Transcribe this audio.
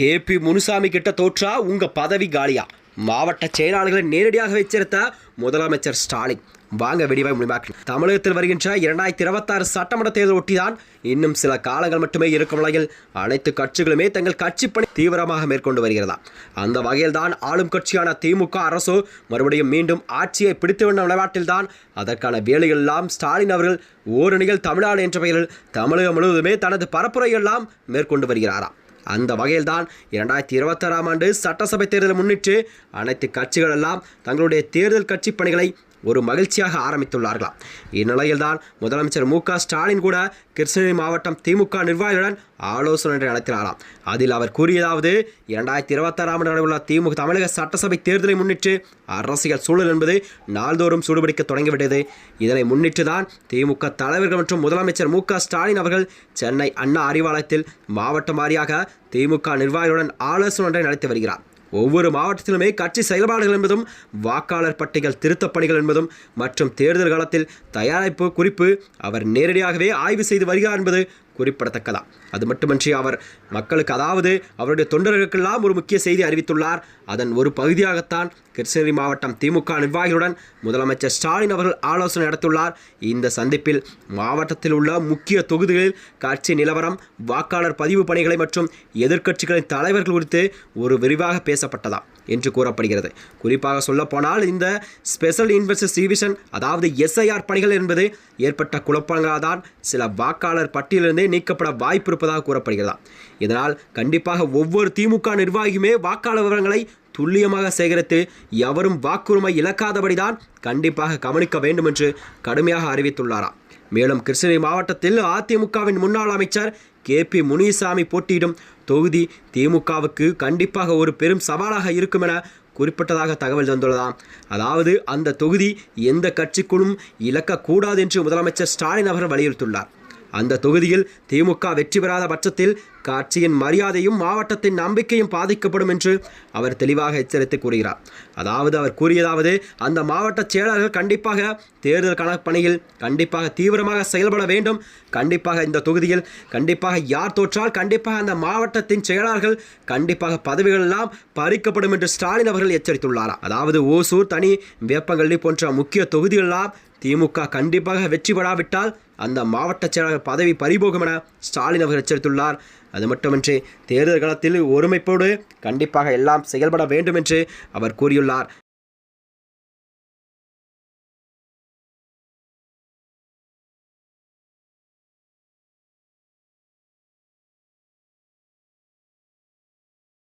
KP Munusamy கிட்ட தோற்றா உங்க பதவி காலியா? மாவட்ட செயலாளர்களை நேரடியாக வைச்சிருத்த முதலமைச்சர் ஸ்டாலின். வாங்க வெடிவாய் முடிவாக்கு தமிழகத்தில் வருகின்ற இரண்டாயிரத்தி இருபத்தாறு சட்டமன்ற தேர்தல் ஒட்டிதான் இன்னும் சில காலங்கள் மட்டுமே இருக்கும் நிலையில் அனைத்து கட்சிகளுமே தங்கள் கட்சி பணி தீவிரமாக மேற்கொண்டு வருகிறதா? அந்த வகையில்தான் ஆளும் கட்சியான திமுக அரசு மறுபடியும் மீண்டும் ஆட்சியை பிடித்து வந்த நிலைப்பாட்டில்தான் அதற்கான வேலைகள் எல்லாம் ஸ்டாலின் அவர்கள் ஓரணிகள் தமிழ்நாடு என்ற பெயரில் தமிழகம் முழுவதுமே தனது பரப்புரையெல்லாம் மேற்கொண்டு வருகிறாராம் அந்த வகையில்தான் இரண்டாயிரத்தி இருபத்தாறாம் ஆண்டு சட்டசபை தேர்தலை முன்னிட்டு அனைத்து கட்சிகள் எல்லாம் தங்களுடைய தேர்தல் கட்சி பணிகளை ஒரு மகிழ்ச்சியாக ஆரம்பித்துள்ளார்களாம். இந்நிலையில்தான் முதலமைச்சர் மு க ஸ்டாலின் கூட கிருஷ்ணகிரி மாவட்டம் திமுக நிர்வாகிகளுடன் ஆலோசனை நடத்தினாராம். அதில் அவர் கூறியதாவது இரண்டாயிரத்தி இருபத்தாறாம் ஆண்டு திமுக தமிழக சட்டசபை தேர்தலை முன்னிட்டு அரசியல் சூழல் என்பது நாள்தோறும் சூடுபிடிக்க தொடங்கிவிட்டது. இதனை முன்னிட்டு தான் திமுக தலைவர்கள் மற்றும் முதலமைச்சர் மு க ஸ்டாலின் அவர்கள் சென்னை அண்ணா அறிவாலயத்தில் மாவட்டம் வாரியாக திமுக நிர்வாகிகளுடன் ஆலோசனை நடத்தி வருகிறார். ஒவ்வொரு மாவட்டத்திலுமே கட்சி செயல்பாடுகள் என்பதும் வாக்காளர் பட்டியல் திருத்தப் பணிகள் என்பதும் மற்றும் தேர்தல் காலத்தில் தயாரிப்பு குறிப்பு அவர் நேரடியாகவே ஆய்வு செய்து வருகிறார் என்பது குறிப்பிடத்தக்கதா அது மட்டுமன்றி அவர் மக்களுக்கு அதாவது அவருடைய தொண்டர்களுக்கெல்லாம் ஒரு முக்கிய செய்தி அறிவித்துள்ளார். அதன் ஒரு பகுதியாகத்தான் கிருஷ்ணகிரி மாவட்டம் திமுக நிர்வாகிகளுடன் முதலமைச்சர் ஸ்டாலின் அவர்கள் ஆலோசனை நடத்தியுள்ளார் இந்த சந்திப்பில் மாவட்டத்தில் உள்ள முக்கிய தொகுதிகளில் கட்சி நிலவரம் வாக்காளர் பதிவு பணிகளை மற்றும் எதிர்க்கட்சிகளின் தலைவர்கள் குறித்து ஒரு விரிவாக பேசப்பட்டதா என்று கூறப்படுகிறது. குறிப்பாக சொல்லப்போனால் இந்த ஸ்பெஷல் இன்வெஸ்டிகேஷன் அதாவது எஸ்ஐஆர் பணிகள் என்பது ஏற்பட்ட குழப்பங்களால் தான் சில வாக்காளர் பட்டியலிருந்தே நீக்கப்பட வாய்ப்பு இருப்பதாக கூறப்படுகிறதா? இதனால் கண்டிப்பாக ஒவ்வொரு திமுக நிர்வாகியுமே வாக்காளர் விவரங்களை துல்லியமாக சேகரித்து எவரும் வாக்குரிமை இழக்காதபடிதான் கண்டிப்பாக கவனிக்க வேண்டும் என்று கடுமையாக அறிவித்துள்ளாராம் மேலும் கிருஷ்ணகிரி மாவட்டத்தில் அதிமுகவின் முன்னாள் அமைச்சர் கே பி முனிசாமி போட்டியிடும் தொகுதி திமுகவுக்கு கண்டிப்பாக ஒரு பெரும் சவாலாக இருக்கும் என குறிப்பிட்டதாக தகவல் தந்துள்ளதாம் அதாவது அந்த தொகுதி எந்த கட்சிக்குள்ளும் இழக்கக்கூடாது என்று முதலமைச்சர் ஸ்டாலின் அவர் வலியுறுத்தியுள்ளார். அந்த தொகுதியில் திமுக வெற்றி பெறாத பட்சத்தில் கட்சியின் மரியாதையும் மாவட்டத்தின் நம்பிக்கையும் பாதிக்கப்படும் என்று அவர் தெளிவாக எச்சரித்து கூறுகிறார். அதாவது அவர் கூறியதாவது அந்த மாவட்ட செயலாளர்கள் கண்டிப்பாக தேர்தல் கணப்பணியில் கண்டிப்பாக தீவிரமாக செயல்பட வேண்டும். கண்டிப்பாக இந்த தொகுதியில் கண்டிப்பாக யார் தோற்றால் கண்டிப்பாக அந்த மாவட்டத்தின் செயலாளர்கள் கண்டிப்பாக பதவிகள் எல்லாம் பறிக்கப்படும் என்று ஸ்டாலின் அவர்கள் எச்சரித்துள்ளாராம் அதாவது ஓசூர் தனி வேப்பங்கள்ளி போன்ற முக்கிய தொகுதிகளெல்லாம் திமுக கண்டிப்பாக வெற்றி பெறாவிட்டால் அந்த மாவட்ட செயலாளர் பதவி பறிபோகும் என ஸ்டாலின் அவர்கள் எச்சரித்துள்ளார். அது மட்டுமின்றி தேர்தல் காலத்தில் ஒருமைப்போடு கண்டிப்பாக எல்லாம் செயல்பட வேண்டும் என்று அவர் கூறியுள்ளார்.